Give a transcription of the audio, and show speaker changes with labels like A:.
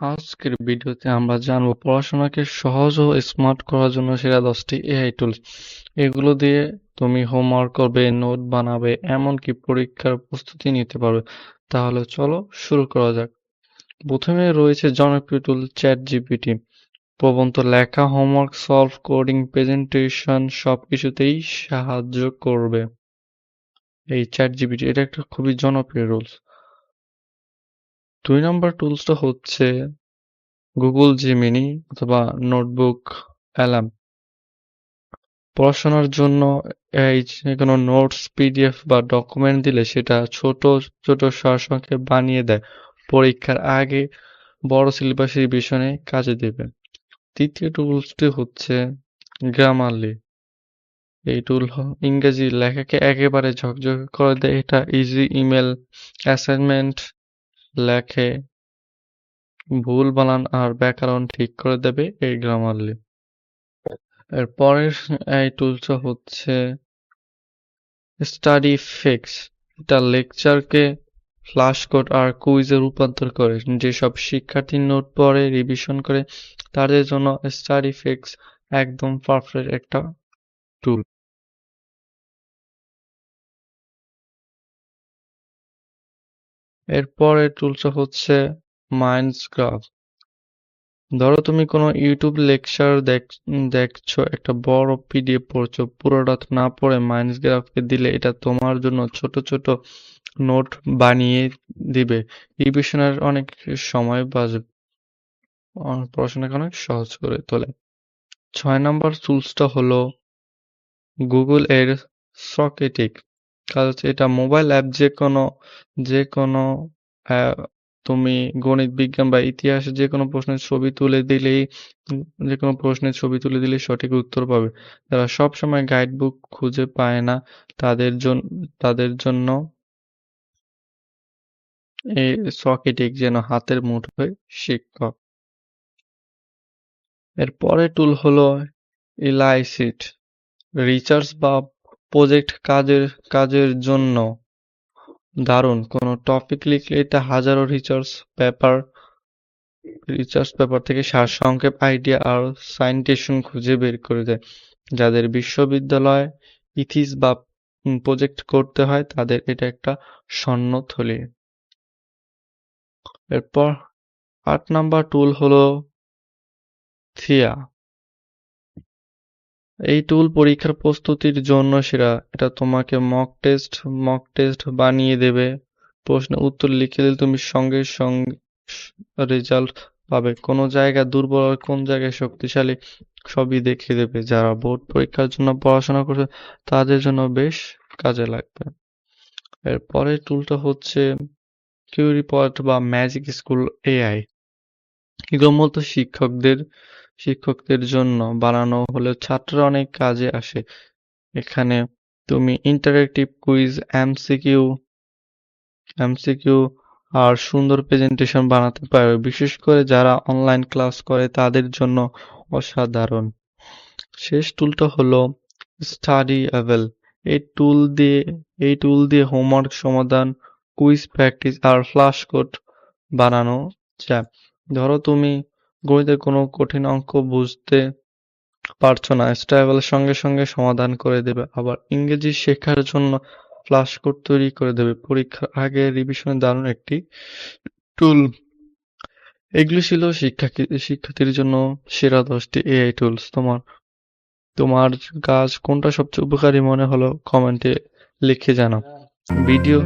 A: আজকের ভিডিওতে আমরা জানব পড়াশোনাকে সহজ ও স্মার্ট করার জন্য সেরা দশটি এআই টুলস এগুলো দিয়ে তুমি হোমওয়ার্ক করবে নোট বানাবে, এমনকি পরীক্ষার প্রস্তুতি নিতে পারবে। তাহলে চলো শুরু করা যাক। প্রথমে রয়েছে জনপ্রিয় টুল চ্যাট জিপিটি প্রবন্ধ লেখা হোমওয়ার্ক সলভ কোডিং প্রেজেন্টেশন সব কিছুতেই সাহায্য করবে। এই চ্যাট জিপিটি এটা একটা খুবই জনপ্রিয় রুলস দুই নম্বর টুলসটা হচ্ছে গুগল জিমিনি অথবা নোটবুক অ্যালাম পড়াশোনার জন্য এই কোনো নোটস পিডিএফ বা ডকুমেন্ট দিলে সেটা ছোট ছোট সারসংক্ষেপ বানিয়ে দেয়। পরীক্ষার আগে বড় সিলেবাস রিভিশনে কাজে দেবে। তৃতীয় টুলসটি হচ্ছে গ্রামারলি এই টুল ইংরেজি লেখাকে একেবারে ঝকঝকে করে দেয়। এটা ইজি ইমেল অ্যাসাইনমেন্ট লেখে, ভুল বানান আর ব্যাকরণ ঠিক করে দেবে এই গ্রামারলি। এর পরের এই টুলসটা হচ্ছে স্টাডি ফিক্স এটা লেকচারকে ফ্লাশ কোড আর কুইজে রূপান্তর করে। যেসব শিক্ষার্থী নোট পড়ে রিভিশন করে, তাদের জন্য স্টাডি ফিক্স একদম পারফেক্ট একটা টুল এরপরের টুলসটা হচ্ছে মাইন্ডস গ্রাফ ধরো তুমি কোনো ইউটিউব লেকচার দেখ, দেখছ, একটা বড় পিডিএফ পড়ছো পুরোটা না পড়ে মাইন্ডস গ্রাফকে দিলে এটা তোমার জন্য ছোট ছোট নোট বানিয়ে দিবে। রিভিশনের অনেক সময় বাঁচবে পড়াশোনাকে অনেক সহজ করে তোলে। ছয় নম্বর টুলসটা হলো গুগল এর সকেটিক কাজ এটা মোবাইল অ্যাপ যে কোনো যে কোনো তুমি গণিত বিজ্ঞান বা ইতিহাসে যে কোনো প্রশ্নের ছবি তুলে দিলেই যে কোনো প্রশ্নের ছবি তুলে দিলেই সঠিক উত্তর পাবে। যারা সব সময় গাইড বুক খুঁজে পায় না, তাদের জন্য তাদের জন্য এই সকেটিক যেন হাতের মুঠোয় শিক্ষক। এর পরের টুল হলো ইলাইসিট রিসার্চ বা প্রজেক্ট কাজের কাজের জন্য। দারুণ, কোনো টপিক লিখলে এটা হাজারো রিসার্চ পেপার রিসার্চ পেপার থেকে সারসংক্ষেপ আইডিয়া আর সাইন্টেশন খুঁজে বের করে দেয়। যাদের বিশ্ববিদ্যালয় ইথিস বা প্রজেক্ট করতে হয়, তাদের এটা একটা স্বর্ণথলি এরপর আট নাম্বার টুল হলো, থিয়া। এই টুল পরীক্ষার প্রস্তুতির জন্য সেরা এটা তোমাকে মক টেস্ট মক টেস্ট বানিয়ে দেবে। প্রশ্নের উত্তর লিখে দিলে তুমি সঙ্গে সঙ্গে রেজাল্ট পাবে। কোন জায়গা দুর্বল কোন জায়গায় শক্তিশালী, সবই দেখিয়ে দেবে। যারা বোর্ড পরীক্ষার জন্য পড়াশোনা করছে, তাদের জন্য বেশ কাজে লাগবে। এরপরে টুলটা হচ্ছে কিউরিপট বা ম্যাজিক স্কুল এআই এগুলো মূলত শিক্ষকদের শিক্ষকদের জন্য বানানো হলেও ছাত্ররা অনেক কাজে আসে। এখানে তুমি ইন্টারেক্টিভ কুইজ এমসিকিউ এমসিকিউ আর সুন্দর প্রেজেন্টেশন বানাতে পারবে। বিশেষ করে যারা অনলাইন ক্লাস করে, তাদের জন্য অসাধারণ। শেষ টুলটা হলো স্টাডি অ্যাভেল এই টুল দিয়ে, এই টুল দিয়ে হোমওয়ার্ক সমাধান কুইজ প্র্যাকটিস আর ফ্লাশ কোড বানানো যায়। ধরো তুমি গণিতের কোনো কঠিন অঙ্ক বুঝতে পারছ না। স্টাইবেল সঙ্গে সঙ্গে সমাধান করে দেবে। আবার ইংরেজি শেখার জন্য ফ্লাশ কোড তৈরি করে দেবে। পরীক্ষার আগে রিভিশনের দারুণ একটি টুল এগুলো ছিল শিক্ষা শিক্ষার্থীর জন্য সেরা দশটি এআই টুলস তোমার তোমার কাজ কোনটা সবচেয়ে উপকারী মনে হলো কমেন্টে লিখে জানাও। ভিডিও